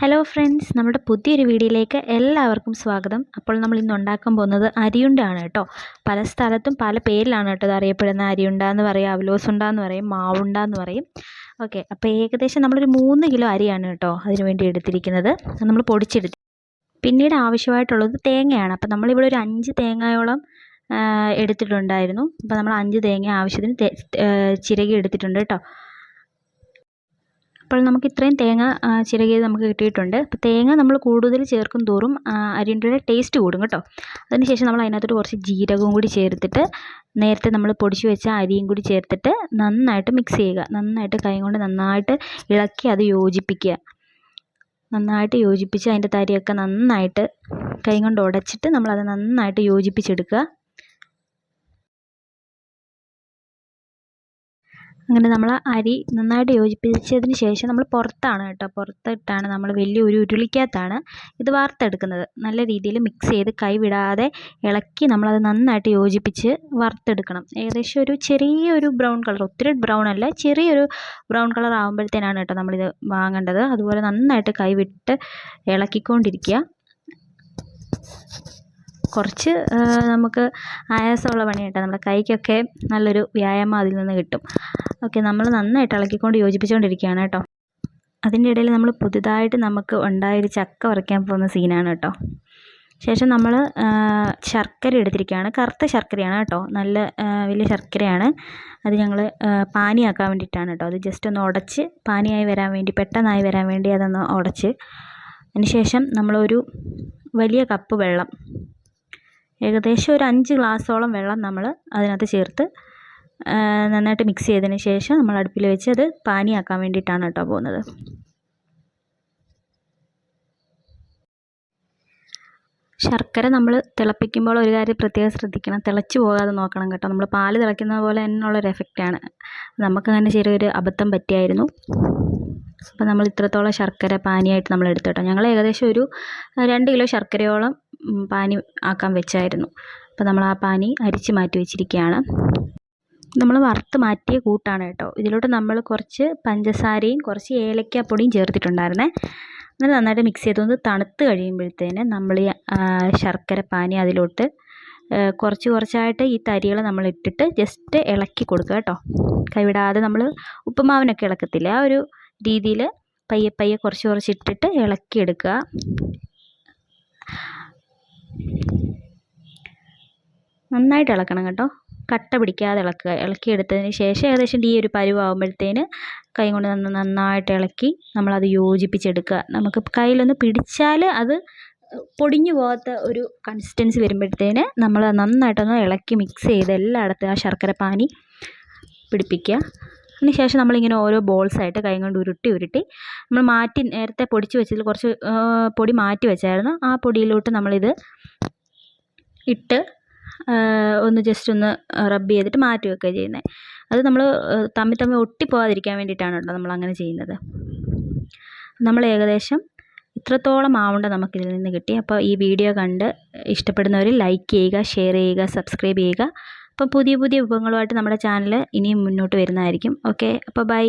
Hello friends നമ്മുടെ പുതിയൊരു വീഡിയോയിലേക്ക് എല്ലാവർക്കും സ്വാഗതം. അപ്പോൾ നമ്മൾ ഇന്ന് ഉണ്ടാക്കാൻ പോകുന്നത് അരിയുണ്ടാണ് കേട്ടോ. പല സ്ഥലത്തും പല പേരിലാണ് കേട്ടോ ഇത് അറിയപ്പെടുന്ന അരിയുണ്ട എന്ന് പറയും അവലോസുണ്ട എന്ന് പറയും മാവുണ്ട എന്ന് പറയും. ഓക്കെ അപ്പോൾ ഏകദേശം നമ്മളൊരു മൂന്ന് കിലോ അരിയാണ് കേട്ടോ അതിന് വേണ്ടി എടുത്തിരിക്കുന്നത്. നമ്മൾ പൊടിച്ചെടുത്ത് പിന്നീട് ആവശ്യമായിട്ടുള്ളത് തേങ്ങയാണ്. അപ്പോൾ നമ്മളിവിടെ ഒരു അഞ്ച് തേങ്ങയോളം എടുത്തിട്ടുണ്ടായിരുന്നു. അപ്പോൾ നമ്മൾ അഞ്ച് തേങ്ങ ആവശ്യത്തിന് ചിരകി എടുത്തിട്ടുണ്ട് കേട്ടോ. അപ്പോൾ നമുക്ക് ഇത്രയും തേങ്ങ ചിരകിയത് നമുക്ക് കിട്ടിയിട്ടുണ്ട്. അപ്പോൾ തേങ്ങ നമ്മൾ കൂടുതൽ ചേർക്കും തോറും അരിന്റെ ടേസ്റ്റ് കൂടും കേട്ടോ. അതിനുശേഷം നമ്മൾ അതിനകത്തോട്ട് കുറച്ച് ജീരകവും കൂടി ചേർത്തിട്ട് നേരത്തെ നമ്മൾ പൊടിച്ച് വെച്ച അരിയും കൂടി ചേർത്തിട്ട് നന്നായിട്ട് മിക്സ് ചെയ്യുക. നന്നായിട്ട് കൈ കൊണ്ട് നന്നായിട്ട് ഇളക്കി അത് യോജിപ്പിക്കുക. നന്നായിട്ട് യോജിപ്പിച്ച് അതിന്റെ തരിയൊക്കെ നന്നായിട്ട് കൈ കൊണ്ട് ഉടച്ചിട്ട് നമ്മളത് നന്നായിട്ട് യോജിപ്പിച്ചെടുക്കുക. അങ്ങനെ നമ്മൾ അരി നന്നായിട്ട് യോജിപ്പിച്ചതിന് ശേഷം നമ്മൾ പുറത്താണ് കേട്ടോ. പുറത്തിട്ടാണ് നമ്മൾ വലിയ ഒരു ഉരുളിക്കകത്താണ് ഇത് വാർത്തെടുക്കുന്നത് നല്ല രീതിയിൽ മിക്സ് ചെയ്ത് കൈ വിടാതെ ഇളക്കി നമ്മളത് നന്നായിട്ട് യോജിപ്പിച്ച് വറുത്തെടുക്കണം. ഏകദേശം ഒരു ചെറിയൊരു ബ്രൗൺ കളർ ഒത്തിരി ബ്രൗൺ അല്ല ചെറിയൊരു ബ്രൗൺ കളർ ആകുമ്പോഴത്തേനാണ് കേട്ടോ നമ്മളിത് വാങ്ങേണ്ടത്. അതുപോലെ നന്നായിട്ട് കൈ വിട്ട് ഇളക്കിക്കൊണ്ടിരിക്കുക. കുറച്ച് നമുക്ക് ആയാസമുള്ള പണിയാണ് കേട്ടോ നമ്മുടെ കൈക്കൊക്കെ നല്ലൊരു വ്യായാമം അതിൽ നിന്ന് കിട്ടും. ഓക്കെ നമ്മൾ നന്നായിട്ട് ഇളക്കിക്കൊണ്ട് യോജിപ്പിച്ചുകൊണ്ടിരിക്കുകയാണ് കേട്ടോ. അതിന്റെ ഇടയിൽ നമ്മൾ പുതുതായിട്ട് നമുക്ക് ഉണ്ടായൊരു ചക്ക വറക്കാൻ പോകുന്ന സീനാണ് കേട്ടോ. ശേഷം നമ്മൾ ശർക്കര എടുത്തിരിക്കുകയാണ്. കറുത്ത ശർക്കരയാണ് കേട്ടോ. നല്ല വലിയ ശർക്കരയാണ്. അത് ഞങ്ങൾ പാനിയാക്കാൻ വേണ്ടിയിട്ടാണ് കേട്ടോ. അത് ജസ്റ്റ് ഒന്ന് ഉടച്ച് പാനിയായി വരാൻ വേണ്ടി പെട്ടെന്നായി വരാൻ വേണ്ടി അതൊന്ന് ഉടച്ച്. അതിനുശേഷം നമ്മളൊരു വലിയ കപ്പ് വെള്ളം ഏകദേശം ഒരു അഞ്ച് ഗ്ലാസ്സോളം വെള്ളം നമ്മൾ അതിനകത്ത് ചേർത്ത് നന്നായിട്ട് മിക്സ് ചെയ്തതിന് ശേഷം നമ്മൾ അടുപ്പിൽ വെച്ച് അത് പാനിയാക്കാൻ വേണ്ടിയിട്ടാണ് കേട്ടോ പോകുന്നത്. ശർക്കര നമ്മൾ തിളപ്പിക്കുമ്പോൾ ഒരു കാര്യം പ്രത്യേകം ശ്രദ്ധിക്കണം. തിളച്ച് പോകാതെ നോക്കണം കേട്ടോ. നമ്മൾ പാൽ തിളയ്ക്കുന്ന പോലെ തന്നെയുള്ളൊരു എഫക്റ്റാണ് നമുക്കങ്ങനെ ചെറിയൊരു അബദ്ധം പറ്റിയായിരുന്നു. അപ്പോൾ നമ്മൾ ഇത്രത്തോളം ശർക്കര പാനിയായിട്ട് നമ്മൾ എടുത്തു കേട്ടോ. ഞങ്ങൾ ഏകദേശം ഒരു രണ്ട് കിലോ ശർക്കരയോളം പാനി ആക്കാൻ വെച്ചായിരുന്നു. അപ്പോൾ നമ്മൾ ആ പാനി അരിച്ച് മാറ്റി വെച്ചിരിക്കുകയാണ്. നമ്മൾ വറുത്ത് മാറ്റിയ കൂട്ടാണ് കേട്ടോ. ഇതിലോട്ട് നമ്മൾ കുറച്ച് പഞ്ചസാരയും കുറച്ച് ഏലക്കാപ്പൊടിയും ചേർത്തിട്ടുണ്ടായിരുന്നേ. അങ്ങനെ നന്നായിട്ട് മിക്സ് ചെയ്തൊന്ന് തണുത്ത് കഴിയുമ്പോഴത്തേന് നമ്മൾ ഈ ശർക്കര പാനി അതിലോട്ട് കുറച്ച് കുറച്ചായിട്ട് ഈ തരികൾ നമ്മൾ ഇട്ടിട്ട് ജസ്റ്റ് ഇളക്കി കൊടുക്കുക കേട്ടോ. കൈവിടാതെ നമ്മൾ ഉപ്പുമാവിനൊക്കെ ഇളക്കത്തില്ലേ? ആ ഒരു രീതിയിൽ പയ്യെ പയ്യെ കുറച്ച് കുറച്ച് ഇട്ടിട്ട് ഇളക്കിയെടുക്കുക. നന്നായിട്ട് ഇളക്കണം കേട്ടോ. കട്ട പിടിക്കാതെ ഇളക്കുക. ഇളക്കിയെടുത്തതിന് ശേഷം ഏകദേശം ഈ ഒരു പരുവാകുമ്പോഴത്തേന് കൈ കൊണ്ട് നന്ന നന്നായിട്ട് ഇളക്കി നമ്മളത് യോജിപ്പിച്ചെടുക്കുക. നമുക്ക് കയ്യിലൊന്ന് പിടിച്ചാൽ അത് പൊടിഞ്ഞു പോകാത്ത ഒരു കൺസിസ്റ്റൻസി വരുമ്പോഴത്തേന് നമ്മൾ നന്നായിട്ടൊന്ന് ഇളക്കി മിക്സ് ചെയ്ത് എല്ലായിടത്തും ആ ശർക്കര പാനി പിടിപ്പിക്കുക. അതിന് ശേഷം നമ്മളിങ്ങനെ ഓരോ ബോൾസായിട്ട് കൈ കൊണ്ട് ഉരുട്ടി ഉരുട്ടി നമ്മൾ മാറ്റി നേരത്തെ പൊടിച്ച് വെച്ചതിൽ കുറച്ച് പൊടി മാറ്റി വെച്ചായിരുന്നു. ആ പൊടിയിലോട്ട് നമ്മളിത് ഇട്ട് ഒന്ന് ജസ്റ്റ് ഒന്ന് റബ്ബ് ചെയ്തിട്ട് മാറ്റി വെക്കുക ചെയ്യുന്നത് അത് നമ്മൾ തമ്മിൽ തമ്മിൽ ഒട്ടിപ്പോവാതിരിക്കാൻ വേണ്ടിയിട്ടാണ് കേട്ടോ നമ്മൾ അങ്ങനെ ചെയ്യുന്നത്. നമ്മൾ ഏകദേശം ഇത്രത്തോളം ആവേണ്ട നമുക്കിതിൽ നിന്ന് കിട്ടി. അപ്പോൾ ഈ വീഡിയോ കണ്ട് ഇഷ്ടപ്പെടുന്നവർ ലൈക്ക് ചെയ്യുക ഷെയർ ചെയ്യുക സബ്സ്ക്രൈബ് ചെയ്യുക. അപ്പോൾ പുതിയ പുതിയ വിഭവങ്ങളുമായിട്ട് നമ്മുടെ ചാനൽ ഇനിയും മുന്നോട്ട് വരുന്നതായിരിക്കും. ഓക്കെ അപ്പോൾ ബൈ